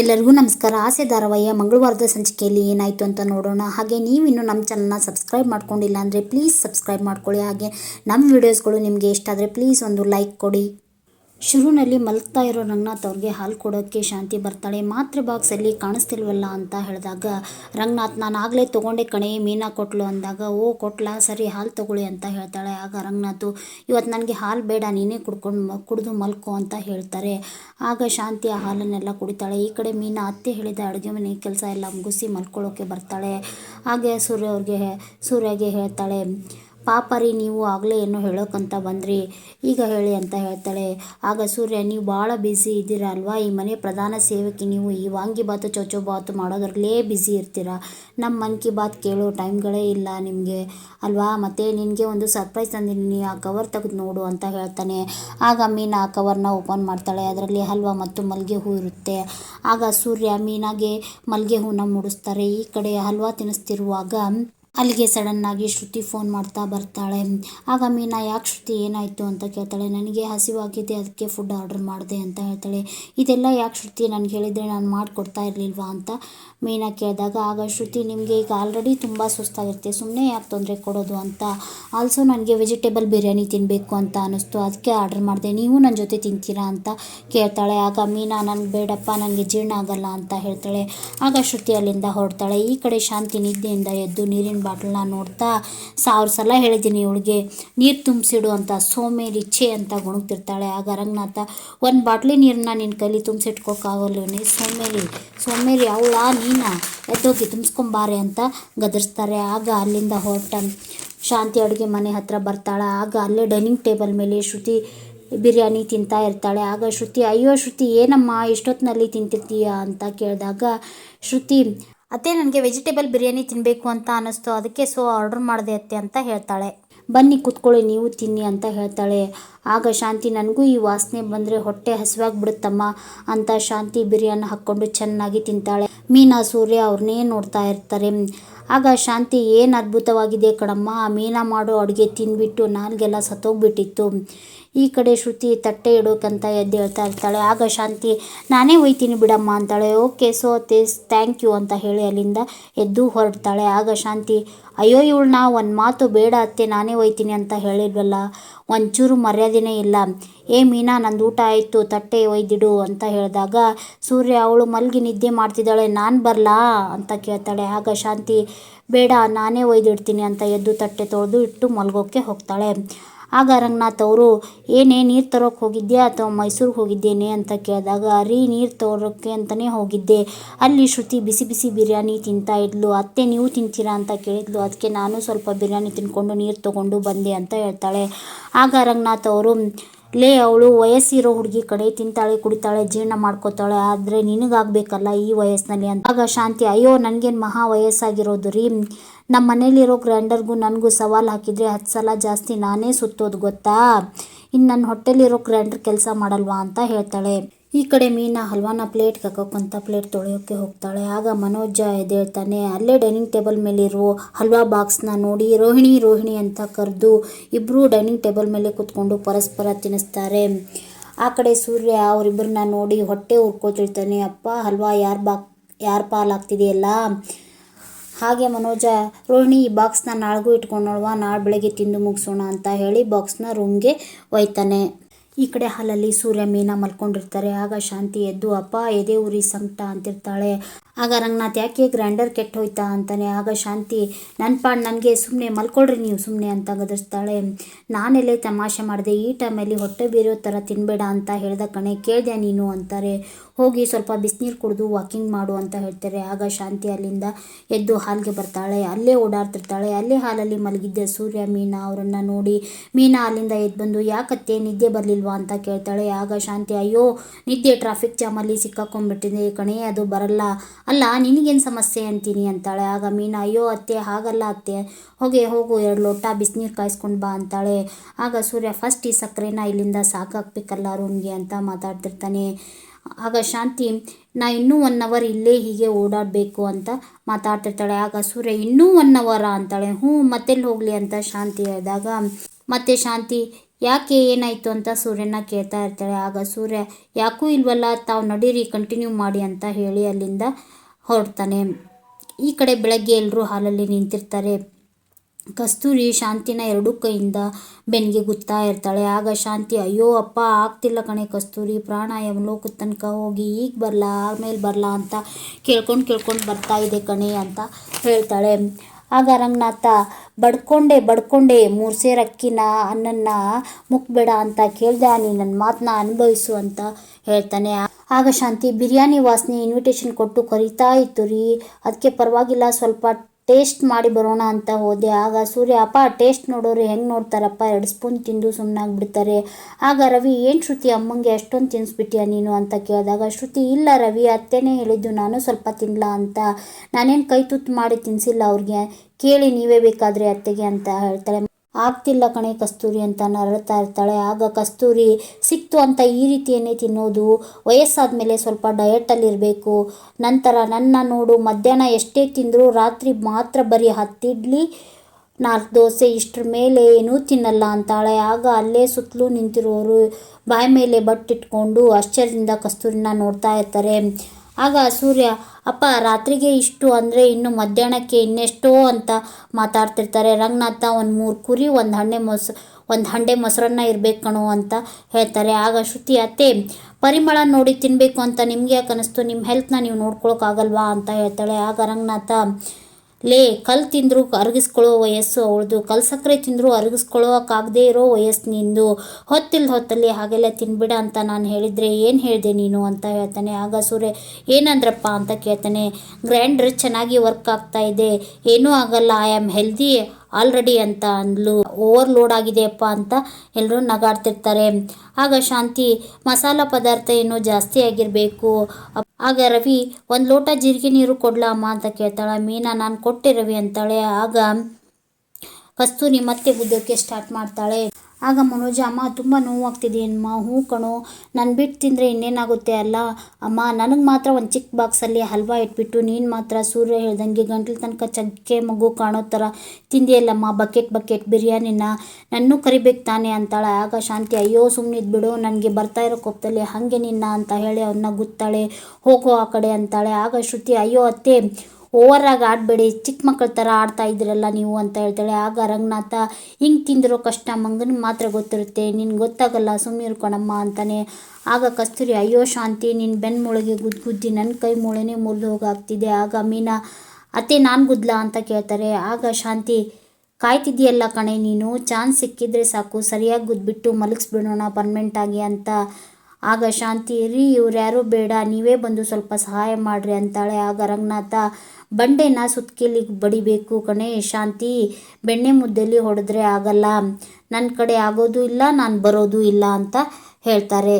ಎಲ್ಲರಿಗೂ ನಮಸ್ಕಾರ. ಆಸೆ ಧಾರಾವಾಹಿಯ ಮಂಗಳವಾರದ ಸಂಚಿಕೆಯಲ್ಲಿ ಏನಾಯಿತು ಅಂತ ನೋಡೋಣ. ಹಾಗೆ ನೀವಿನ್ನು ನಮ್ಮ ಚಾನಲ್ನ ಸಬ್ಸ್ಕ್ರೈಬ್ ಮಾಡ್ಕೊಂಡಿಲ್ಲ ಅಂದರೆ ಪ್ಲೀಸ್ ಸಬ್ಸ್ಕ್ರೈಬ್ ಮಾಡ್ಕೊಳ್ಳಿ. ಹಾಗೆ ನಮ್ಮ ವಿಡಿಯೋಸ್ಗಳು ನಿಮಗೆ ಇಷ್ಟ ಆದರೆ ಪ್ಲೀಸ್ ಒಂದು ಲೈಕ್ ಕೊಡಿ. ಶುರುನಲ್ಲಿ ಮಲಗ್ತಾ ಇರೋ ರಂಗನಾಥ್ ಅವ್ರಿಗೆ ಹಾಲು ಕೊಡೋಕ್ಕೆ ಶಾಂತಿ ಬರ್ತಾಳೆ. ಮಾತ್ರೆ ಬಾಕ್ಸಲ್ಲಿ ಕಾಣಿಸ್ತಿಲ್ವಲ್ಲ ಅಂತ ಹೇಳಿದಾಗ, ರಂಗನಾಥ್, ನಾನು ಆಗಲೇ ತೊಗೊಂಡೆ ಕಣೆ, ಮೀನಾ ಕೊಟ್ಲು ಅಂದಾಗ, ಓ ಕೊಟ್ಲಾ, ಸರಿ ಹಾಲು ತೊಗೊಳ್ಳಿ ಅಂತ ಹೇಳ್ತಾಳೆ. ಆಗ ರಂಗನಾಥು ಇವತ್ತು ನನಗೆ ಹಾಲು ಬೇಡ, ನೀನೇ ಕುಡ್ಕೊಂಡು ಕುಡಿದು ಮಲ್ಕೋ ಅಂತ ಹೇಳ್ತಾರೆ. ಆಗ ಶಾಂತಿ ಆ ಹಾಲನ್ನೆಲ್ಲ ಕುಡಿತಾಳೆ. ಈ ಕಡೆ ಮೀನಾ ಅತ್ತೆ ಹೇಳಿದ ಅಡುಗೆ ಮನೆ ಕೆಲಸ ಎಲ್ಲ ಮುಗಿಸಿ ಮಲ್ಕೊಳ್ಳೋಕ್ಕೆ ಬರ್ತಾಳೆ. ಹಾಗೆ ಸೂರ್ಯ ಅವ್ರಿಗೆ ಸೂರ್ಯಗೆ ಹೇಳ್ತಾಳೆ ಪಾಪ ರೀ ನೀವು ಆಗಲೇ ಏನೋ ಹೇಳೋಕ್ಕಂತ ಬಂದ್ರಿ. ಈಗ ಹೇಳಿ ಅಂತ ಹೇಳ್ತಾಳೆ. ಆಗ ಸೂರ್ಯ, ನೀವು ಭಾಳ ಬ್ಯುಸಿ ಇದ್ದೀರಾ ಅಲ್ವಾ? ಈ ಮನೆ ಪ್ರಧಾನ ಸೇವಕಿ, ನೀವು ಈ ವಾಂಗಿ ಬಾತು ವಾಂಗಿಬಾತು ಚೌಚೌಬಾತು ಮಾಡೋದ್ರಲ್ಲೇ ಬ್ಯುಸಿ ಇರ್ತೀರಾ? ನಮ್ಮ ಮನ್ ಕಿ ಬಾತ್ ಕೇಳೋ ಟೈಮ್ಗಳೇ ಇಲ್ಲ ನಿಮಗೆ, ಅಲ್ವಾ? ಮತ್ತು ನಿನಗೆ ಒಂದು ಸರ್ಪ್ರೈಸ್ ತಂದಿದ್ದೀನಿ ಆ ಕವರ್ ತೆಗೆದು ನೋಡು ಅಂತ ಹೇಳ್ತಾನೆ. ಆಗ ಮೀನಾ ಆ ಕವರ್ನ ಓಪನ್ ಮಾಡ್ತಾಳೆ. ಅದರಲ್ಲಿ ಹಲ್ವಾ ಮತ್ತು ಮಲ್ಲಿಗೆ ಹೂ ಇರುತ್ತೆ. ಆಗ ಸೂರ್ಯ ಮೀನಾಗೆ ಮಲ್ಲಿಗೆ ಹೂನ ಮುಡಿಸ್ತಾರೆ. ಈ ಕಡೆ ಹಲ್ವಾ ತಿನ್ನಿಸ್ತಿರುವಾಗ ಅಲ್ಲಿಗೆ ಸಡನ್ನಾಗಿ ಶ್ರುತಿ ಫೋನ್ ಮಾಡ್ತಾ ಬರ್ತಾಳೆ. ಆಗ ಮೀನಾ, ಯಾಕೆ ಶ್ರುತಿ, ಏನಾಯಿತು? ಅಂತ ಕೇಳ್ತಾಳೆ. ನನಗೆ ಹಸಿವಾಗಿದೆ, ಅದಕ್ಕೆ ಫುಡ್ ಆರ್ಡರ್ ಮಾಡಿದೆ, ಅಂತ ಹೇಳ್ತಾಳೆ. ಇದೆಲ್ಲ ಯಾಕೆ ಶ್ರುತಿ? ನನಗೆ ಹೇಳಿದರೆ ನಾನು ಮಾಡಿಕೊಡ್ತಾ ಇರಲಿಲ್ವಾ? ಅಂತ ಮೀನಾ ಕೇಳಿದಾಗ, ಆಗ ಶ್ರುತಿ, ನಿಮಗೆ ಈಗ ಆಲ್ರೆಡಿ ತುಂಬ ಸುಸ್ತಾಗಿರುತ್ತೆ. ಸುಮ್ಮನೆ ಯಾಕೆ ತೊಂದರೆ ಕೊಡೋದು ಅಂತ. ಆಲ್ಸೋ ನನಗೆ ವೆಜಿಟೇಬಲ್ ಬಿರಿಯಾನಿ ತಿನ್ನಬೇಕು ಅಂತ ಅನ್ನಿಸ್ತು. ಅದಕ್ಕೆ ಆರ್ಡರ್ ಮಾಡಿದೆ. ನೀವು ನನ್ನ ಜೊತೆ ತಿಂತೀರಾ ಅಂತ ಕೇಳ್ತಾಳೆ. ಆಗ ಮೀನಾ ನನಗೆ ಬೇಡಪ್ಪ ನನಗೆ ಜೀರ್ಣ ಆಗಲ್ಲ ಅಂತ ಹೇಳ್ತಾಳೆ. ಆಗ ಶ್ರುತಿ ಅಲ್ಲಿಂದ ಹೊರಡ್ತಾಳೆ. ಈ ಕಡೆ ಶಾಂತಿ ನಿದ್ದೆಯಿಂದ ಎದ್ದು ನೀರಿನ ಬಾಟಲ್ನ ನೋಡ್ತಾ, ಸಾವಿರ ಸಲ ಹೇಳಿದ್ದೀನಿ ಇವಳಿಗೆ, ನೀರು ತುಂಬಿಸಿಡು ಅಂತ. ಸೋಮೇರಿ ಇಚ್ಛೆ ಅಂತ ಗುಣಗ್ತಿರ್ತಾಳೆ. ಆಗ ರಂಗನಾಥ, ಒಂದು ಬಾಟ್ಲಿ ನೀರನ್ನ ನಿನ್ನ ಕೈಲಿ ತುಂಬಿಸಿಟ್ಕೋಕ್ಕಾಗಲ್ವೇ ಸೋಮೇರಿ ಸೋಮೇರಿ ಅವಳ ನೀನಾ ಎದ್ದೋಗಿ ತುಂಬಿಸ್ಕೊಂಬಾರೆ ಅಂತ ಗದರಿಸ್ತಾರೆ. ಆಗ ಅಲ್ಲಿಂದ ಹೊರಟ ಶಾಂತಿ ಅಡುಗೆ ಮನೆ ಹತ್ರ ಬರ್ತಾಳೆ. ಆಗ ಅಲ್ಲೇ ಡೈನಿಂಗ್ ಟೇಬಲ್ ಮೇಲೆ ಶ್ರುತಿ ಬಿರಿಯಾನಿ ತಿಂತಾ ಇರ್ತಾಳೆ. ಆಗ ಶ್ರುತಿ, ಅಯ್ಯೋ ಶ್ರುತಿ, ಏನಮ್ಮ ಇಷ್ಟೊತ್ತಿನಲ್ಲಿ ತಿಂತಿರ್ತೀಯಾ? ಅಂತ ಕೇಳಿದಾಗ, ಶ್ರುತಿ, ಅತ್ತೆ ನನಗೆ ವೆಜಿಟೇಬಲ್ ಬಿರಿಯಾನಿ ತಿನ್ನಬೇಕು ಅಂತ ಅನ್ನಿಸ್ತು ಅದಕ್ಕೆ ಸೊ, ಆರ್ಡರ್ ಮಾಡಿದೆ ಅತ್ತೆ ಅಂತ ಹೇಳ್ತಾಳೆ. ಬನ್ನಿ, ಕೂತ್ಕೊಳ್ಳಿ, ನೀವು ತಿನ್ನಿ ಅಂತ ಹೇಳ್ತಾಳೆ. ಆಗ ಶಾಂತಿ, ನನಗೂ ಈ ವಾಸನೆ ಬಂದರೆ ಹೊಟ್ಟೆ ಹಸಿವಾಗಿ ಬಿಡುತ್ತಮ್ಮ ಅಂತ ಶಾಂತಿ ಬಿರಿಯಾನಿ ಹಾಕ್ಕೊಂಡು ಚೆನ್ನಾಗಿ ತಿಂತಾಳೆ. ಮೀನಾ, ಸೂರ್ಯ ಅವ್ರನ್ನೇ ನೋಡ್ತಾ ಇರ್ತಾರೆ. ಆಗ ಶಾಂತಿ, ಏನು ಅದ್ಭುತವಾಗಿದೆ ಕಣಮ್ಮ, ಮೀನಾ ಮಾಡೋ ಅಡುಗೆ ತಿಂದ್ಬಿಟ್ಟು ನಾಲ್ಗೆಲ್ಲ ಸತ್ತೋಗ್ಬಿಟ್ಟಿತ್ತು. ಈ ಕಡೆ ಶ್ರುತಿ ತಟ್ಟೆ ಇಡೋಕ್ಕಂತ ಎದ್ದು ಹೇಳ್ತಾ ಇರ್ತಾಳೆ. ಆಗ ಶಾಂತಿ, ನಾನೇ ಒಯ್ತೀನಿ ಬಿಡಮ್ಮ ಅಂತಾಳೆ. ಓಕೆ, ಸೊ ತೇಸ್ ಥ್ಯಾಂಕ್ ಯು ಅಂತ ಹೇಳಿ ಅಲ್ಲಿಂದ ಎದ್ದು ಹೊರಡ್ತಾಳೆ. ಆಗ ಶಾಂತಿ, ಅಯ್ಯೋ ಇವಳನ್ನ ಒಂದು ಮಾತು ಬೇಡ ಅತ್ತೆ, ನಾನೇ ಒಯ್ತೀನಿ ಅಂತ ಹೇಳಿದ್ವಲ್ಲ. ಒಂಚೂರು ಮರ್ಯಾದೆನೇ ಇಲ್ಲ. ಏ ಮೀನಾ, ನಂದು ಊಟ ಆಯಿತು, ತಟ್ಟೆ ಒಯ್ದಿಡು ಅಂತ ಹೇಳಿದಾಗ, ಸೂರ್ಯ ಅವಳು ಮಲ್ಗಿ ನಿದ್ದೆ ಮಾಡ್ತಿದ್ದಾಳೆ. ನಾನು ಬರಲಾ ಅಂತ ಕೇಳ್ತಾಳೆ. ಆಗ ಶಾಂತಿ, ಬೇಡ, ನಾನೇ ಒಯ್ದಿಡ್ತೀನಿ ಅಂತ ಎದ್ದು ತಟ್ಟೆ ತೊಳೆದು ಇಟ್ಟು ಮಲ್ಗೋಕ್ಕೆ ಹೋಗ್ತಾಳೆ. ಆಗ ರಂಗನಾಥ್ ಅವರು, ಏನೇ ನೀರು ತರೋಕೆ ಹೋಗಿದ್ದೆ ಅಥವಾ ಮೈಸೂರಿಗೆ ಹೋಗಿದ್ದೇನೆ ಅಂತ ಕೇಳಿದಾಗ, ರೀ ನೀರು ತರೋಕ್ಕೆ ಅಂತಲೇ ಹೋಗಿದ್ದೆ. ಅಲ್ಲಿ ಶ್ರುತಿ ಬಿಸಿ ಬಿಸಿ ಬಿರಿಯಾನಿ ತಿಂತಾ ಇದ್ಲು. ಅತ್ತೆ, ನೀವು ತಿಂತೀರಾ ಅಂತ ಕೇಳಿದ್ಲು. ಅದಕ್ಕೆ ನಾನು ಸ್ವಲ್ಪ ಬಿರಿಯಾನಿ ತಿನ್ಕೊಂಡು ನೀರು ತೊಗೊಂಡು ಬಂದೆ ಅಂತ ಹೇಳ್ತಾಳೆ. ಆಗ ರಂಗನಾಥ್ ಅವರು, ಲೇ ಅವಳು ವಯಸ್ಸಿರೋ ಹುಡುಗಿ ಕಡೆ ತಿಂತಾಳೆ, ಕುಡಿತಾಳೆ, ಜೀರ್ಣ ಮಾಡ್ಕೋತಾಳೆ, ಆದರೆ ನಿನಗಾಗಬೇಕಲ್ಲ ಈ ವಯಸ್ಸಿನಲ್ಲಿ ಅಂತ. ಆಗ ಶಾಂತಿ, ಅಯ್ಯೋ, ನನಗೇನು ಮಹಾ ವಯಸ್ಸಾಗಿರೋದು ರೀ. ನಮ್ಮ ಮನೇಲಿರೋ ಗ್ರ್ಯಾಂಡರ್ಗೂ ನನಗೂ ಸವಾಲು ಹಾಕಿದರೆ ಹತ್ತು ಸಲ ಜಾಸ್ತಿ ನಾನೇ ಸುತ್ತೋದು ಗೊತ್ತಾ? ಇನ್ನು ನನ್ನ ಹೊಟ್ಟೆಲಿರೋ ಗ್ರ್ಯಾಂಡರ್ ಕೆಲಸ ಮಾಡಲ್ವಾ ಅಂತ ಹೇಳ್ತಾಳೆ. ಈ ಕಡೆ ಮೀನಾ ಹಲ್ವಾನ ಪ್ಲೇಟ್ಗೆ ಹಾಕೋಕ್ಕಂತ ಪ್ಲೇಟ್ ತೊಳೆಯೋಕ್ಕೆ ಹೋಗ್ತಾಳೆ. ಆಗ ಮನೋಜ ಎದ್ದೇಳ್ತಾನೆ, ಅಲ್ಲೇ ಡೈನಿಂಗ್ ಟೇಬಲ್ ಮೇಲಿರೋ ಹಲ್ವಾ ಬಾಕ್ಸ್ನ ನೋಡಿ ರೋಹಿಣಿ ರೋಹಿಣಿ ಅಂತ ಕರೆದು ಇಬ್ಬರೂ ಡೈನಿಂಗ್ ಟೇಬಲ್ ಮೇಲೆ ಕೂತ್ಕೊಂಡು ಪರಸ್ಪರ ತಿನ್ನಿಸ್ತಾರೆ. ಆ ಕಡೆ ಸೂರ್ಯ ಅವರಿಬ್ಬರನ್ನ ನೋಡಿ ಹೊಟ್ಟೆ ಉರ್ಕೋತಿರ್ತಾನೆ. ಅಪ್ಪ, ಹಲ್ವಾ ಯಾರು ಬಾಕ್, ಯಾರು ಪಾಲಾಗ್ತಿದೆಯಲ್ಲ? ಹಾಗೆ ಮನೋಜ, ರೋಹಿಣಿ ಈ ಬಾಕ್ಸ್ನ ಇಟ್ಕೊಂಡು ನೋಡ್ವ, ನಾಳೆ ಬೆಳಗ್ಗೆ ತಿಂದು ಮುಗಿಸೋಣ ಅಂತ ಹೇಳಿ ಬಾಕ್ಸ್ನ ರೂಮ್ಗೆ ಒಯ್ತಾನೆ. ಈ ಕಡೆ ಹಾಲಲ್ಲಿ ಸೂರ್ಯ ಮೀನಾ ಮಲ್ಕೊಂಡಿರ್ತಾರೆ. ಆಗ ಶಾಂತಿ ಎದ್ದು, ಅಪ್ಪ, ಎದೆ ಉರಿ ಸಂಕಟ ಅಂತಿರ್ತಾಳೆ. ಆಗ ರಂಗನಾಥ್ ಯಾಕೆ ಗ್ರ್ಯಾಂಡರ್ ಕೆಟ್ಟು ಹೋಯ್ತಾ? ಅಂತಾನೆ. ಆಗ ಶಾಂತಿ ನನ್ನ ಪಾಡ್ ನನಗೆ ಸುಮ್ಮನೆ ಮಲ್ಕೊಳ್ರಿ ನೀವು ಸುಮ್ಮನೆ ಅಂತ ಗದರಿಸ್ತಾಳೆ. ನಾನೆಲ್ಲೇ ತಮಾಷೆ ಮಾಡಿದೆ, ಈ ಟೈಮಲ್ಲಿ ಹೊಟ್ಟೆ ಬೀರೋ ಥರ ತಿನ್ನಬೇಡ ಅಂತ ಹೇಳ್ದ ಕಣೆ, ಕೇಳಿದೆ ನೀನು ಅಂತಾರೆ. ಹೋಗಿ ಸ್ವಲ್ಪ ಬಿಸಿನೀರು ಕುಡಿದು ವಾಕಿಂಗ್ ಮಾಡು ಅಂತ ಹೇಳ್ತಾರೆ. ಆಗ ಶಾಂತಿ ಅಲ್ಲಿಂದ ಎದ್ದು ಹಾಲ್ಗೆ ಬರ್ತಾಳೆ. ಅಲ್ಲೇ ಓಡಾಡ್ತಿರ್ತಾಳೆ. ಅಲ್ಲೇ ಹಾಲಲ್ಲಿ ಮಲಗಿದ್ದ ಸೂರ್ಯ, ಮೀನಾ ಅವರನ್ನು ನೋಡಿ, ಮೀನಾ, ಅಲ್ಲಿಂದ ಎದ್ದು ಬಂದು ಯಾಕತ್ತೆ? ನಿದ್ದೆ ಬರಲಿಲ್ವಾ? ಅಂತ ಕೇಳ್ತಾಳೆ. ಆಗ ಶಾಂತಿ, ಅಯ್ಯೋ, ನಿದ್ದೆ ಟ್ರಾಫಿಕ್ ಜಾಮಲ್ಲಿ ಸಿಕ್ಕಾಕೊಂಡ್ಬಿಟ್ಟಿದೆ ಕಣೆ, ಅದು ಬರಲ್ಲ. ಅಲ್ಲ, ನಿನಗೇನು ಸಮಸ್ಯೆ? ಅಂತೀನಿ ಅಂತಾಳೆ. ಆಗ ಮೀನಾ, ಅಯ್ಯೋ, ಅತ್ತೆ, ಹಾಗಲ್ಲ ಅತ್ತೆ. ಹೋಗಿ, ಹೋಗು, ಎರಡು ಲೋಟ ಬಿಸಿನೀರು ಕಾಯಿಸ್ಕೊಂಡು ಬಾ ಅಂತಾಳೆ. ಆಗ ಸೂರ್ಯ, ಫಸ್ಟ್ ಈ ಸಕ್ಕರೆನ ಇಲ್ಲಿಂದ ಸಾಕಾಕ್ಬೇಕಲ್ಲ ರೂಮ್ಗೆ ಅಂತ ಮಾತಾಡ್ತಿರ್ತಾನೆ. ಆಗ ಶಾಂತಿ, ನಾ ಇನ್ನೂ ಒನ್ ಅವರ್ ಇಲ್ಲೇ ಹೀಗೆ ಓಡಾಡಬೇಕು ಅಂತ ಮಾತಾಡ್ತಿರ್ತಾಳೆ. ಆಗ ಸೂರ್ಯ, ಇನ್ನೂ ಒನ್ ಅವರ ಅಂತಾಳೆ. ಹ್ಞೂ, ಮತ್ತೆಲ್ಲಿ ಹೋಗಲಿ ಅಂತ ಶಾಂತಿ ಹೇಳಿದಾಗ, ಮತ್ತೆ ಶಾಂತಿ, ಯಾಕೆ ಏನಾಯಿತು ಅಂತ ಸೂರ್ಯನ ಕೇಳ್ತಾ ಇರ್ತಾಳೆ. ಆಗ ಸೂರ್ಯ, ಯಾಕೂ ಇಲ್ವಲ್ಲ, ತಾವು ನಡೀರಿ ಕಂಟಿನ್ಯೂ ಮಾಡಿ ಅಂತ ಹೇಳಿ ಅಲ್ಲಿಂದ ಹೊರಡ್ತಾನೆ. ಈ ಕಡೆ ಬೆಳಗ್ಗೆ ಎಲ್ಲರೂ ಹಾಲಲ್ಲಿ ನಿಂತಿರ್ತಾರೆ. ಕಸ್ತೂರಿ ಶಾಂತಿನ ಎರಡೂ ಕೈಯಿಂದ ಬೆನ್ನಿಗೆ ಗುತ್ತಾ ಇರ್ತಾಳೆ. ಆಗ ಶಾಂತಿ, ಅಯ್ಯೋ ಅಪ್ಪ, ಆಗ್ತಿಲ್ಲ ಕಣೆ ಕಸ್ತೂರಿ, ಪ್ರಾಣ ಯಮಲೋಕದ ತನಕ ಹೋಗಿ ಈಗ ಬರಲಾ, ಆಮೇಲೆ ಬರಲಾ ಅಂತ ಕೇಳ್ಕೊಂಡು ಕೇಳ್ಕೊಂಡು ಬರ್ತಾ ಇದೆ ಕಣೆ ಅಂತ ಹೇಳ್ತಾಳೆ. ಆಗ ರಂಗನಾಥ, ಬಡ್ಕೊಂಡೆ ಬಡ್ಕೊಂಡೆ ಮೂರು ಸೇರು ಅಕ್ಕಿನ, ಅನ್ನನ್ನ ಮುಕ್ಬೇಡ ಅಂತ ಕೇಳ್ದೆ ನೀ ನನ್ನ ಮಾತನ್ನ ಅನುಭವಿಸು ಅಂತ ಹೇಳ್ತಾನೆ. ಆಗ ಶಾಂತಿ, ಬಿರಿಯಾನಿ ವಾಸನೆ ಇನ್ವಿಟೇಷನ್ ಕೊಟ್ಟು ಕರಿತಾ ಇತ್ತು ರೀ ಅದಕ್ಕೆ ಪರವಾಗಿಲ್ಲ, ಸ್ವಲ್ಪ ಟೇಸ್ಟ್ ಮಾಡಿ ಬರೋಣ ಅಂತ ಹೋದೆ. ಆಗ ಸೂರ್ಯ, ಅಪ್ಪ, ಟೇಸ್ಟ್ ನೋಡೋರು ಹೆಂಗೆ ನೋಡ್ತಾರಪ್ಪ? ಎರಡು ಸ್ಪೂನ್ ತಿಂದು ಸುಮ್ಮನಾಗ್ಬಿಡ್ತಾರೆ ಆಗ ರವಿ, ಏನು ಶ್ರುತಿ, ಅಮ್ಮಂಗೆ ಅಷ್ಟೊಂದು ತಿನ್ನಿಸ್ಬಿಟ್ಟಿಯಾ ನೀನು? ಅಂತ ಕೇಳಿದಾಗ, ಶ್ರುತಿ, ಇಲ್ಲ ರವಿ, ಅತ್ತೆನೇ ಹೇಳಿದ್ದು ನಾನು ಸ್ವಲ್ಪ ತಿನ್ನಲ ಅಂತ. ನಾನೇನು ಕೈ ತುತ್ತು ಮಾಡಿ ತಿನ್ಸಿಲ್ಲ ಅವ್ರಿಗೆ. ಕೇಳಿ ನೀವೇ ಬೇಕಾದರೆ ಅತ್ತೆಗೆ, ಅಂತ ಹೇಳ್ತಾಳೆ. ಆಗ್ತಿಲ್ಲ ಕಣೆ ಕಸ್ತೂರಿ ಅಂತ ನರಳ್ತಾ ಇರ್ತಾಳೆ. ಆಗ ಕಸ್ತೂರಿ, ಸಿಕ್ತು ಅಂತ ಈ ರೀತಿಯನ್ನೇ ತಿನ್ನೋದು. ವಯಸ್ಸಾದ ಮೇಲೆ ಸ್ವಲ್ಪ ಡಯಟಲ್ಲಿರಬೇಕು ನಂತರ ನನ್ನ ನೋಡು, ಮಧ್ಯಾಹ್ನ ಎಷ್ಟೇ ತಿಂದರೂ ರಾತ್ರಿ ಮಾತ್ರ ಬರೀ ಹತ್ತಿಡ್ಲಿ ನಾಲ್ಕು ದೋಸೆ, ಇಷ್ಟರ ಮೇಲೆ ಏನೂ ತಿನ್ನಲ್ಲ ಅಂತಾಳೆ. ಆಗ ಅಲ್ಲೇ ಸುತ್ತಲೂ ನಿಂತಿರೋರು, ಬಾಯಿ ಮೇಲೆ ಬಟ್ಟಿಟ್ಕೊಂಡು ಆಶ್ಚರ್ಯದಿಂದ ಕಸ್ತೂರಿನ ನೋಡ್ತಾ ಇರ್ತಾರೆ. ಆಗ ಸೂರ್ಯ, ಅಪ್ಪ, ರಾತ್ರಿಗೆ ಇಷ್ಟು ಅಂದರೆ ಇನ್ನು ಮಧ್ಯಾಹ್ನಕ್ಕೆ ಇನ್ನೆಷ್ಟೋ ಅಂತ ಮಾತಾಡ್ತಿರ್ತಾರೆ. ರಂಗನಾಥ, ಒಂದು ಮೂರು ಕುರಿ, ಒಂದು ಹಣ್ಣೆ ಮೊಸ, ಒಂದು ಹಂಡೆ ಮೊಸರನ್ನ ಇರಬೇಕು ಕಣೋ ಅಂತ ಹೇಳ್ತಾರೆ. ಆಗ ಶ್ರುತಿ, ಅತ್ತೆ, ಪರಿಮಳ ನೋಡಿ ತಿನ್ನಬೇಕು ಅಂತ ನಿಮಗೆ ಯಾಕೆ ಅನ್ನಿಸ್ತು ನಿಮ್ಮ ಹೆಲ್ತ್ನ ನೀವು ನೋಡ್ಕೊಳಕ್ಕಾಗಲ್ವಾ ಅಂತ ಹೇಳ್ತಾಳೆ. ಆಗ ರಂಗನಾಥ ಲೇ, ಕಲ್ ತಿಂದರೂ ಅರಗಿಸ್ಕೊಳ್ಳೋ ವಯಸ್ಸು ಅವಳದು. ಕಲ್ ಸಕ್ಕರೆ ತಿಂದರೂ ಅರಗಿಸ್ಕೊಳ್ಳೋಕ್ಕಾಗದೇ ಇರೋ ವಯಸ್ಸು ನಿಂದು. ಹೊತ್ತಿಲ್ಲದ ಹೊತ್ತಲ್ಲಿ ಹಾಗೆಲ್ಲ ತಿನ್ಬಿಡ ಅಂತ ನಾನು ಹೇಳಿದರೆ ಏನು ಹೇಳಿದೆ ನೀನು ಅಂತ ಹೇಳ್ತಾನೆ. ಆಗ ಸೂರ್ಯ, ಏನಂದ್ರಪ್ಪ ಅಂತ ಕೇಳ್ತಾನೆ. ಗ್ರ್ಯಾಂಡರ್ ಚೆನ್ನಾಗಿ ವರ್ಕ್ ಆಗ್ತಾ ಇದೆ. ಏನೂ ಆಗಲ್ಲ, ಐ ಆಮ್ ಹೆಲ್ದಿ ಆಲ್ರೆಡಿ ಅಂತ ಅಂದ್ಲು. ಓವರ್ಲೋಡ್ ಆಗಿದೆಯಪ್ಪ ಅಂತ ಎಲ್ಲರೂ ನಗಾಡ್ತಿರ್ತಾರೆ. ಆಗ ಶಾಂತಿ, ಮಸಾಲ ಪದಾರ್ಥ ಏನೋ ಜಾಸ್ತಿ ಆಗಿರಬೇಕು. ಆಗ ರವಿ, ಒಂದು ಲೋಟ ಜೀರಿಗೆ ನೀರು ಕೊಡ್ಲಾ ಅಮ್ಮ? ಅಂತ ಕೇಳ್ತಾಳೆ. ಮೀನಾ, ನಾನು ಕೊಟ್ಟೆ ರವಿ, ಅಂತಾಳೆ. ಆಗ ಕಸ್ತೂರಿ ಮತ್ತೆ ಗುದ್ದೋಕ್ಕೆ ಸ್ಟಾರ್ಟ್ ಮಾಡ್ತಾಳೆ. ಆಗ ಮನೋಜ, ಅಮ್ಮ, ತುಂಬ ನೋವಾಗ್ತಿದೆ ಅಮ್ಮ ಹೂ ಕಣೋ, ನಾನು ಬಿಟ್ಟು ತಿಂದರೆ ಇನ್ನೇನಾಗುತ್ತೆ ಅಲ್ಲ? ಅಮ್ಮ, ನನಗೆ ಮಾತ್ರ ಒಂದು ಚಿಕ್ಕ ಬಾಕ್ಸಲ್ಲಿ ಹಲ್ವಾ ಇಟ್ಬಿಟ್ಟು ನೀನು ಮಾತ್ರ ಸೂರ್ಯ ಹೇಳ್ದಂಗೆ ಗಂಟ್ಲು ತನಕ ಚಕ್ಕೆ ಮಗು ಕಾಣೋ ಥರ ತಿಂದಿಯಲ್ಲಮ್ಮ, ಬಕೆಟ್ ಬಕೆಟ್ ಬಿರಿಯಾನಿನ? ನನ್ನೂ ಕರಿಬೇಕು ತಾನೆ? ಅಂತಾಳೆ. ಆಗ ಶಾಂತಿ, ಅಯ್ಯೋ ಸುಮ್ಮನೆ ಇದ್ಬಿಡು, ನನಗೆ ಬರ್ತಾ ಇರೋ ಕೋಪದಲ್ಲಿ ಹಾಗೆ ನಿನ್ನ ಅಂತ ಹೇಳಿ ಅವನ್ನ ಗುತ್ತಾಳೆ. ಹೋಗೋ ಆ ಕಡೆ ಅಂತಾಳೆ. ಆಗ ಶ್ರುತಿ, ಅಯ್ಯೋ, ಅತ್ತೆ ಓವರಾಗಿ ಆಡಬೇಡಿ, ಚಿಕ್ಕ ಮಕ್ಕಳ ಥರ ಆಡ್ತಾ ಇದ್ದೀರಲ್ಲ ನೀವು ಅಂತ ಹೇಳ್ತಾಳೆ. ಆಗ ರಂಗನಾಥ, ಹಿಂಗೆ ತಿಂದಿರೋ ಕಷ್ಟ ಮಂಗನಿಗೆ ಮಾತ್ರ ಗೊತ್ತಿರುತ್ತೆ ನಿನ್ಗೆ ಗೊತ್ತಾಗಲ್ಲ ಸುಮ್ಮನೆ ಇರ್ಕೊಣಮ್ಮ ಅಂತಾನೆ. ಆಗ ಕಸ್ತೂರಿ, ಅಯ್ಯೋ ಶಾಂತಿ ನಿನ್ನ ಬೆನ್ನ ಮುಳುಗಿ ಗುದ್ದು ಗುದ್ದಿ ನನ್ನ ಕೈ ಮೂಳೆನೇ ಮುರಿದು ಹೋಗಾಗ್ತಿದೆ. ಆಗ ಮೀನಾ, ಅತ್ತೆ ನಾನು ಗುದ್ಲ ಅಂತ ಕೇಳ್ತಾರೆ. ಆಗ ಶಾಂತಿ ಕಾಯ್ತಿದ್ಯಲ್ಲ ಕಣೆ ನೀನು, ಚಾನ್ಸ್ ಸಿಕ್ಕಿದ್ರೆ ಸಾಕು, ಸರಿಯಾಗಿ ಗುದ್ಬಿಟ್ಟು ಮಲಗಿಸ್ಬಿಡೋಣ ಪರ್ಮನೆಂಟಾಗಿ ಅಂತ ಆಗ ಶಾಂತಿ ರೀ ಇವ್ರು ಯಾರು ಬೇಡ, ನೀವೇ ಬಂದು ಸ್ವಲ್ಪ ಸಹಾಯ ಮಾಡ್ರಿ ಅಂತಾಳೆ. ಆಗ ರಂಗನಾಥ, ಬಂಡೆನ ಸುತ್ತಕಿಲಿಗೆ ಬಡಿಬೇಕು ಕಣೆ ಶಾಂತಿ, ಬೆಣ್ಣೆ ಮುದ್ದೆಲಿ ಹೊಡೆದ್ರೆ ಆಗಲ್ಲ. ನನ್ನ ಕಡೆ ಆಗೋದು ಇಲ್ಲ, ನಾನು ಬರೋದು ಇಲ್ಲ ಅಂತ ಹೇಳ್ತಾರೆ.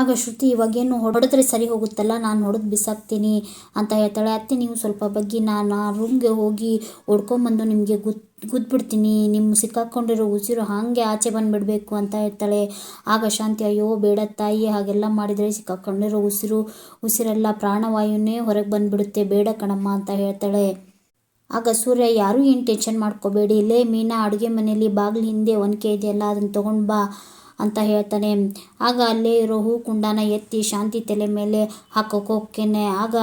ಆಗ ಶ್ರುತಿ ಇವಾಗೇನು ಹೊಡೆದ್ರೆ ಸರಿ ಹೋಗುತ್ತಲ್ಲ, ನಾನು ಹೊಡೆದು ಬಿಸಾಕ್ತೀನಿ ಅಂತ ಹೇಳ್ತಾಳೆ. ಅತ್ತೆ, ನೀವು ಸ್ವಲ್ಪ ಬಗ್ಗೆ, ನಾನು ಆ ರೂಮ್ಗೆ ಹೋಗಿ ಹೊಡ್ಕೊಂಬಂದು ನಿಮಗೆ ಗುತ್, ಗುದ್ಬಿಡ್ತೀನಿ. ನಿಮ್ಮ ಸಿಕ್ಕಾಕೊಂಡಿರೋ ಉಸಿರು ಹಾಗೆ ಆಚೆ ಬಂದುಬಿಡಬೇಕು ಅಂತ ಹೇಳ್ತಾಳೆ. ಆಗ ಶಾಂತಿ, ಅಯ್ಯೋ, ಬೇಡ ತಾಯಿ, ಹಾಗೆಲ್ಲ ಮಾಡಿದರೆ ಸಿಕ್ಕಾಕೊಂಡಿರೋ ಉಸಿರು, ಉಸಿರೆಲ್ಲ ಪ್ರಾಣವಾಯುನೇ ಹೊರಗೆ ಬಂದುಬಿಡುತ್ತೆ. ಬೇಡ ಕಣಮ್ಮ ಅಂತ ಹೇಳ್ತಾಳೆ. ಆಗ ಸೂರ್ಯ, ಯಾರೂ ಏನು ಟೆನ್ಷನ್ ಮಾಡ್ಕೋಬೇಡಿ. ಇಲ್ಲೇ ಮೀನಾ, ಅಡುಗೆ ಮನೆಯಲ್ಲಿ ಬಾಗಿಲು ಹಿಂದೆ ಒನಕೆ ಇದೆಯಲ್ಲ ಅದನ್ನು ತೊಗೊಂಡು ಬಾ. ಅಂತ ಹೇಳ್ತಾನೆ. ಆಗ ಅಲ್ಲೇ ಇರೋ ಹೂ ಕುಂಡನ ಎತ್ತಿ ಶಾಂತಿ ತಲೆ ಮೇಲೆ ಹಾಕೋಕೆ ಹೋಗ್ತೇನೆ. ಆಗ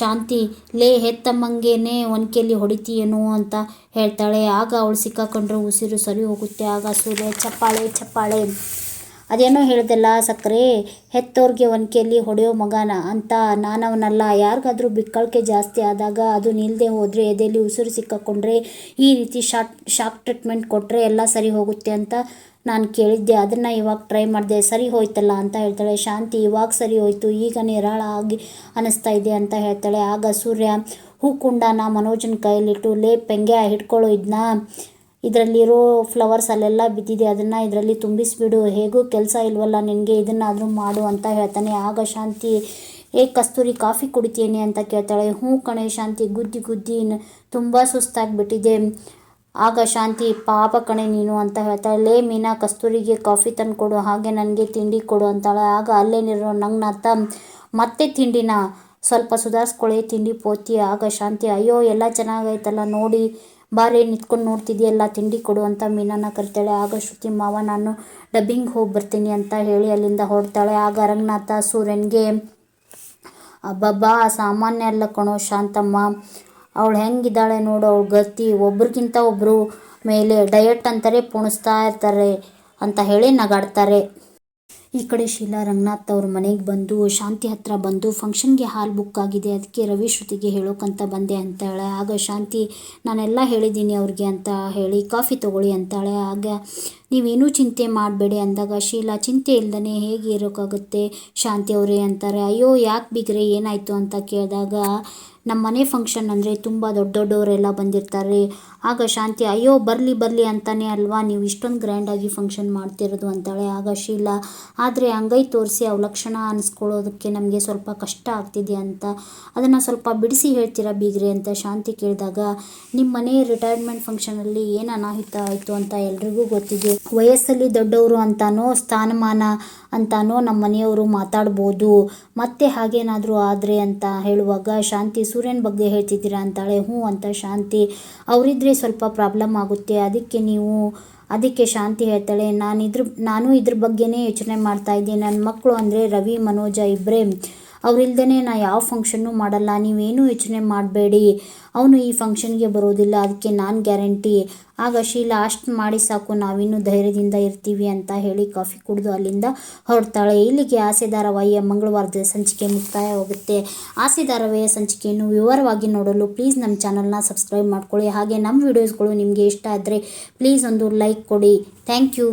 ಶಾಂತಿ, ಲೇ ಹೆತ್ತಮ್ಮಂಗೇನೆ ಒನಕೆಯಲ್ಲಿ ಹೊಡಿತೀಯೇನೋ ಅಂತ ಹೇಳ್ತಾಳೆ. ಆಗ ಅವಳು ಸಿಕ್ಕಾಕೊಂಡ್ರೆ ಉಸಿರು ಸರಿ ಹೋಗುತ್ತೆ. ಆಗ ಸೂರ್ಯ, ಚಪ್ಪಾಳೆ ಚಪ್ಪಾಳೆ. ಅದೇನೋ ಹೇಳ್ದಲ್ಲ, ಸಕ್ಕರೆ, ಹೆತ್ತೋರ್ಗೆ ಒನಕೆಯಲ್ಲಿ ಹೊಡೆಯೋ ಮಗನ ಅಂತ ನಾನವನಲ್ಲ. ಯಾರಿಗಾದ್ರೂ ಬಿಕ್ಕಳಿಕೆ ಜಾಸ್ತಿ ಆದಾಗ ಅದು ನಿಲ್ಲದೆ ಹೋದರೆ, ಎದೆಯಲ್ಲಿ ಉಸಿರು ಸಿಕ್ಕಾಕೊಂಡ್ರೆ, ಈ ರೀತಿ ಶಾಕ್ ಶಾಕ್ ಟ್ರೀಟ್ಮೆಂಟ್ ಕೊಟ್ಟರೆ ಎಲ್ಲ ಸರಿ ಹೋಗುತ್ತೆ ಅಂತ ನಾನು ಕೇಳಿದ್ದೆ, ಅದನ್ನು ಇವಾಗ ಟ್ರೈ ಮಾಡಿದೆ, ಸರಿ ಹೋಯ್ತಲ್ಲ? ಅಂತ ಹೇಳ್ತಾಳೆ. ಶಾಂತಿ, ಇವಾಗ ಸರಿ ಹೋಯ್ತು. ಈಗ ನಿರಾಳ ಆಗಿ ಅನ್ನಿಸ್ತಾ ಇದೆ ಅಂತ ಹೇಳ್ತಾಳೆ. ಆಗ ಸೂರ್ಯ ಹೂಕುಂಡನ ಮನೋಜನ ಕೈಯಲ್ಲಿಟ್ಟು, ಲೇ ಪೆಂಗೆ ಹಿಡ್ಕೊಳ್ಳೋ ಇದನ್ನ ಇದರಲ್ಲಿರೋ ಫ್ಲವರ್ಸ್ ಅಲ್ಲೆಲ್ಲ ಬಿದ್ದಿದೆ. ಅದನ್ನು ಇದರಲ್ಲಿ ತುಂಬಿಸಿಬಿಡು. ಹೇಗೂ ಕೆಲಸ ಇಲ್ವಲ್ಲ ನಿನಗೆ? ಇದನ್ನಾದರೂ ಮಾಡು ಅಂತ ಹೇಳ್ತಾನೆ. ಆಗ ಶಾಂತಿ, ಏ ಕಸ್ತೂರಿ, ಕಾಫಿ ಕುಡಿತೀನಿ ಅಂತ ಕೇಳ್ತಾಳೆ. ಹ್ಞೂ ಕಣೆ ಶಾಂತಿ, ಗುದ್ದಿ ಗುದ್ದಿ ತುಂಬ ಸುಸ್ತಾಗಿಬಿಟ್ಟಿದೆ. ಆಗ ಶಾಂತಿ, ಪಾಪ ಕಣೆ ನೀನು ಅಂತ ಹೇಳ್ತಾಳೆ ಲೇ ಮೀನಾ, ಕಸ್ತೂರಿಗೆ ಕಾಫಿ ತಂದು ಕೊಡು, ಹಾಗೆ ನನಗೆ ತಿಂಡಿ ಕೊಡು ಅಂತಾಳೆ. ಆಗ ಅಲ್ಲೇನಿರೋ ನತ್ತ ಮತ್ತೆ ತಿಂಡಿನ? ಸ್ವಲ್ಪ ಸುಧಾರಿಸ್ಕೊಳ್ಳಿ ತಿಂಡಿ ಪೋತಿ ಆಗ ಶಾಂತಿ, ಅಯ್ಯೋ, ಎಲ್ಲ ಚೆನ್ನಾಗೈತಲ್ಲ, ನೋಡಿ, ಬಾರಿ ನಿಂತ್ಕೊಂಡು ನೋಡ್ತಿದ್ಯಲ್ಲ ತಿಂಡಿ ಕೊಡು ಅಂತ ಮೀನನ್ನ ಕರಿತಾಳೆ. ಆಗ ಶ್ರುತಿ, ಮಾವ, ನಾನು ಡಬ್ಬಿಂಗ್ ಹೋಗಿ ಬರ್ತೀನಿ ಅಂತ ಹೇಳಿ ಅಲ್ಲಿಂದ ಹೊರಡ್ತಾಳೆ. ಆಗ ರಂಗನಾಥ ಸೂರ್ಯನಿಗೆ, ಅಬ್ಬಬ್ಬಾ, ಸಾಮಾನ್ಯ ಅಲ್ಲ ಕಣೋ ಶಾಂತಮ್ಮ ಅವಳು ಹೆಂಗಿದ್ದಾಳೆ ನೋಡು, ಅವಳು ಗತಿ ಒಬ್ರಿಗಿಂತ ಒಬ್ಬರು ಮೇಲೆ ಡಯಟ್ ಅಂತಾರೆ, ಪುಣಿಸ್ತಾ ಇರ್ತಾರೆ ಅಂತ ಹೇಳಿ ನಗಾಡ್ತಾರೆ. ಈ ಕಡೆ ಶೀಲಾ, ರಂಗನಾಥ್ ಅವ್ರ ಮನೆಗೆ ಬಂದು, ಶಾಂತಿ ಹತ್ರ ಬಂದು ಫಂಕ್ಷನ್ಗೆ ಹಾಲ್ ಬುಕ್ ಆಗಿದೆ, ಅದಕ್ಕೆ ರವಿ ಶ್ರುತಿಗೆ ಹೇಳೋಕ್ಕಂತ ಬಂದೆ ಅಂತಾಳೆ. ಆಗ ಶಾಂತಿ, ನಾನೆಲ್ಲ ಹೇಳಿದ್ದೀನಿ ಅವ್ರಿಗೆ ಅಂತ ಹೇಳಿ, ಕಾಫಿ ತಗೊಳ್ಳಿ ಅಂತಾಳೆ. ಆಗ, ನೀವೇನೂ ಚಿಂತೆ ಮಾಡಬೇಡಿ ಅಂದಾಗ ಶೀಲಾ, ಚಿಂತೆ ಇಲ್ಲದೇ ಹೇಗೆ ಇರೋಕ್ಕಾಗುತ್ತೆ ಶಾಂತಿ ಅವರೇ ಅಂತಾರೆ. ಅಯ್ಯೋ, ಯಾಕೆ ಬಿಗ್ರೆ ಏನಾಯಿತು ಅಂತ ಕೇಳಿದಾಗ ನಮ್ಮ ಮನೆ ಫಂಕ್ಷನ್ ಅಂದರೆ ತುಂಬ ದೊಡ್ಡ ದೊಡ್ಡವರೆಲ್ಲ ಬಂದಿರ್ತಾರೆ. ಆಗ ಶಾಂತಿ, ಅಯ್ಯೋ ಬರಲಿ ಬರಲಿ ಅಂತಾನೆ ಅಲ್ವಾ? ನೀವು ಇಷ್ಟೊಂದು ಗ್ರ್ಯಾಂಡಾಗಿ ಫಂಕ್ಷನ್ ಮಾಡ್ತಿರೋದು ಅಂತಾಳೆ. ಆಗ ಶೀಲಾ, ಆದರೆ ಅಂಗೈ ತೋರಿಸಿ ಅವಲಕ್ಷಣ ಅನಿಸ್ಕೊಳ್ಳೋದಕ್ಕೆ ನಮಗೆ ಸ್ವಲ್ಪ ಕಷ್ಟ ಆಗ್ತಿದೆ ಅಂತ. ಅದನ್ನು ಸ್ವಲ್ಪ ಬಿಡಿಸಿ ಹೇಳ್ತೀರಾ ಬೀಗ್ರೆ ಅಂತ ಶಾಂತಿ ಕೇಳಿದಾಗ ನಿಮ್ಮ ಮನೆ ರಿಟೈರ್ಮೆಂಟ್ ಫಂಕ್ಷನಲ್ಲಿ ಏನು ಅನಾಹುತ ಆಯಿತು ಅಂತ ಎಲ್ರಿಗೂ ಗೊತ್ತಿದೆ. ವಯಸ್ಸಲ್ಲಿ ದೊಡ್ಡವರು ಅಂತಾನೋ, ಸ್ಥಾನಮಾನ ಅಂತಾನೋ ನಮ್ಮ ಮನೆಯವರು ಮಾತಾಡ್ಬೋದು. ಮತ್ತೆ ಹಾಗೇನಾದರೂ ಆದರೆ ಅಂತ ಹೇಳುವಾಗ ಶಾಂತಿ ಸೂರ್ಯನ ಬಗ್ಗೆ ಹೇಳ್ತಿದ್ದೀರಾ ಅಂತಾಳೆ. ಹ್ಞೂ ಅಂತ ಶಾಂತಿ. ಅವರಿದ್ರೆ ಸ್ವಲ್ಪ ಪ್ರಾಬ್ಲಮ್ ಆಗುತ್ತೆ. ಅದಕ್ಕೆ ನೀವು, ಅದಕ್ಕೆ ಶಾಂತಿ ಹೇಳ್ತಾಳೆ. ನಾನು ಇದ್ರ ನಾನು ಇದ್ರ ಬಗ್ಗೆನೇ ಯೋಚನೆ ಮಾಡ್ತಾ ಇದ್ದೀನಿ. ನನ್ನ ಮಕ್ಕಳು ಅಂದರೆ ರವಿ, ಮನೋಜ ಇಬ್ಬರೇ ಅವರಿಲ್ದೇ ನಾ ಯಾವ ಫಂಕ್ಷನ್ನು ಮಾಡಲ್ಲ, ನೀವೇನು ಯೋಚನೆ ಮಾಡಬೇಡಿ. ಅವನು ಈ ಫಂಕ್ಷನ್ಗೆ ಬರೋದಿಲ್ಲ, ಅದಕ್ಕೆ ನಾನು ಗ್ಯಾರಂಟಿ ಆಗ ಶೀಲಾ, ಅಷ್ಟು ಮಾಡಿ ಸಾಕು, ನಾವಿನ್ನೂ ಧೈರ್ಯದಿಂದ ಇರ್ತೀವಿ ಅಂತ ಹೇಳಿ ಕಾಫಿ ಕುಡಿದು ಅಲ್ಲಿಂದ ಹೊರಡ್ತಾಳೆ. ಇಲ್ಲಿಗೆ ಆಸೆ ಧಾರಾವಾಹಿಯ ಮಂಗಳವಾರದ ಸಂಚಿಕೆ ಮುಕ್ತಾಯ ಹೋಗುತ್ತೆ ಆಸೆ ಧಾರಾವಾಹಿಯ ಸಂಚಿಕೆಯನ್ನು ವಿವರವಾಗಿ ನೋಡಲು ಪ್ಲೀಸ್ ನಮ್ಮ ಚಾನಲ್ನ ಸಬ್ಸ್ಕ್ರೈಬ್ ಮಾಡ್ಕೊಳ್ಳಿ. ಹಾಗೆ ನಮ್ಮ ವಿಡಿಯೋಸ್ಗಳು ನಿಮಗೆ ಇಷ್ಟ ಆದರೆ ಪ್ಲೀಸ್ ಒಂದು ಲೈಕ್ ಕೊಡಿ. Thank you